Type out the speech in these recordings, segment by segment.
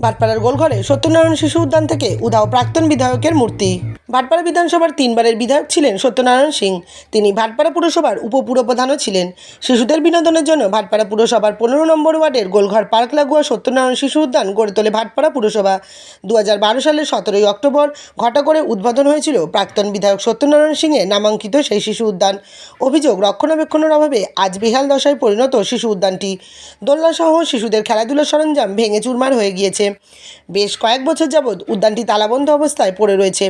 ভাটপাড়ার গোলঘরে সত্যনারায়ণ শিশু উদ্যান থেকে উধাও প্রাক্তন বিধায়কের মূর্তি। ভাটপাড়া বিধানসভার তিনবারের বিধায়ক ছিলেন সত্যনারায়ণ সিং। তিনি ভাটপাড়া পুরসভার উপপুরপ্রধানও ছিলেন। শিশুদের বিনোদনের জন্য ভাটপাড়া পুরসভার পনেরো নম্বর ওয়ার্ডের গোলঘর পার্ক লাগুয়া সত্যনারায়ণ শিশু উদ্যান গড়ে তোলে ভাটপাড়া পুরসভা। দু হাজার বারো সালের সতেরোই অক্টোবর ঘটা করে উদ্বোধন হয়েছিল প্রাক্তন বিধায়ক সত্যনারায়ণ সিংয়ের নামাঙ্কিত সেই শিশু উদ্যান। অভিযোগ, রক্ষণাবেক্ষণের অভাবে আজ বেহাল দশায় পরিণত শিশু উদ্যানটি। দোলনাসহ শিশুদের খেলাধুলার সরঞ্জাম ভেঙে চুরমার হয়ে গিয়েছে। বেশ কয়েক বছর যাবৎ উদ্যানটি তালাবন্ধ অবস্থায় পড়ে রয়েছে।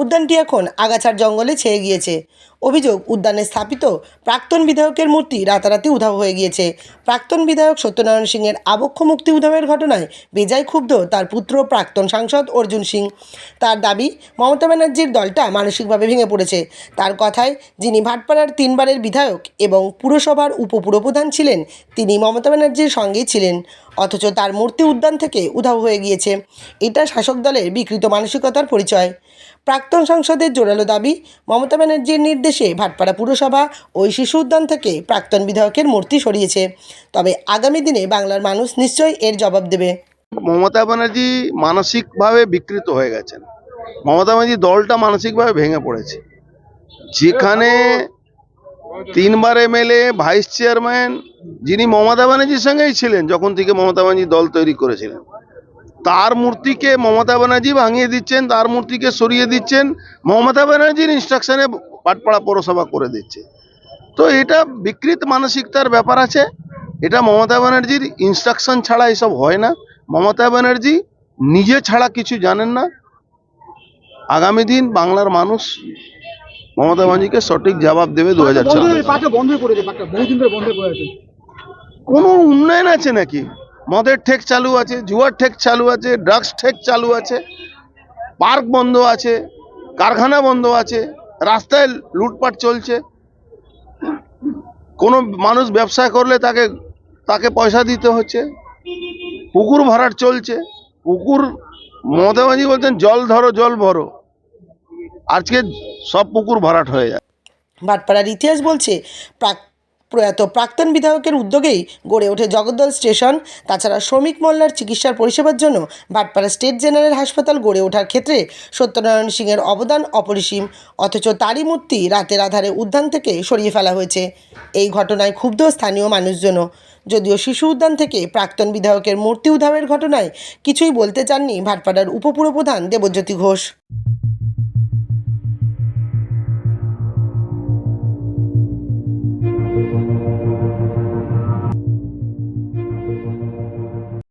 উদ্যানটি এখন আগাছার জঙ্গলে ছেয়ে গিয়েছে। অভিযোগ, উদ্যানে স্থাপিত প্রাক্তন বিধায়কের মূর্তি রাতারাতি উধাও হয়ে গিয়েছে। প্রাক্তন বিধায়ক সত্যনারায়ণ সিংয়ের আবক্ষ মুক্তি উধাবের ঘটনায় বেজায় ক্ষুব্ধ তার পুত্র প্রাক্তন সাংসদ অর্জুন সিং। তার দাবি, মমতা ব্যানার্জির দলটা মানসিকভাবে ভেঙে পড়েছে। তার কথায়, যিনি ভাটপাড়ার তিনবারের বিধায়ক এবং পুরসভার উপপুরপ্রধান ছিলেন, তিনি মমতা ব্যানার্জির সঙ্গেই ছিলেন। অথচ তার মূর্তি উদ্যান থেকে উধাও হয়ে গিয়েছে। এটা শাসক দলের বিকৃত মানসিকতার পরিচয়। প্রাক্তন সাংসদের জোরালো দাবি, মমতা ব্যানার্জির নির্দেশে ভাটপাড়া পুরসভা ওই শিশু উদ্যান থেকে প্রাক্তন বিধায়কের মূর্তি সরিয়েছে। তবে আগামী দিনে বাংলার মানুষ নিশ্চয়ই এর জবাব দেবে। মমতা ব্যানার্জি মানসিকভাবে বিকৃত হয়ে গেছেন। মমতা ব্যানার্জি দলটা মানসিকভাবে ভেঙে পড়েছে। যেখানে তিনবার এমএলএ, ভাইস চেয়ারম্যান যিনি মমতা ব্যানার্জির সঙ্গেই ছিলেন যখন থেকে মমতা ব্যানার্জি দল তৈরি করেছিলেন। তার মূর্তিকে মমতা ব্যানার্জি ভাঙিয়ে দিচ্ছেন তার মূর্তিকে সরিয়ে দিচ্ছেন মমতা ব্যানার্জির ইনস্ট্রাকশনে পাটপাড়া পৌরসভা করে দিচ্ছে। তো এটা বিকৃত মানসিকতার ব্যাপার আছে এটা মমতা ব্যানার্জির ইনস্ট্রাকশন ছাড়া এসব হয় না। মমতা ব্যানার্জি নিজে ছাড়া কিছু জানেন না। আগামী দিন বাংলার মানুষ মমতা ব্যানার্জিকে সঠিক জবাব দেবে দু হাজার কোনো উন্নয়ন আছে নাকি? মদের ঠেক চালু আছে, জুয়ার ঠেক চালু আছে ড্রাগস ঠেক চালু আছে পার্ক বন্ধ আছে, কারখানা বন্ধ আছে, রাস্তায় লুটপাট চলছে। কোনো মানুষ ব্যবসা করলে তাকে তাকে পয়সা দিতে হচ্ছে। পুকুর ভরাট চলছে। পুকুর মমতা ব্যানার্জি বলছেন, জল ধরো, জল ভরো। আজকে সব পুকুর ভরাট হয়ে যায়। ভাটপাড়ার ইতিহাস বলছে, প্রাক প্রয়াত প্রাক্তন বিধায়কের উদ্যোগেই গড়ে ওঠে জগদ্দল স্টেশন। তাছাড়া শ্রমিক মোল্লার চিকিৎসার পরিষেবার জন্য ভাটপাড়া স্টেট জেনারেল হাসপাতাল গড়ে ওঠার ক্ষেত্রে সত্যনারায়ণ সিংয়ের অবদান অপরিসীম। অথচ তারই মূর্তি রাতের আধারে উদ্যান থেকে সরিয়ে ফেলা হয়েছে। এই ঘটনায় ক্ষুব্ধ স্থানীয় মানুষজনও। যদিও শিশু উদ্যান থেকে প্রাক্তন বিধায়কের মূর্তি উধাবের ঘটনায় কিছুই বলতে চাননি ভাটপাড়ার উপপুরপ্রধান দেবজ্যোতি ঘোষ।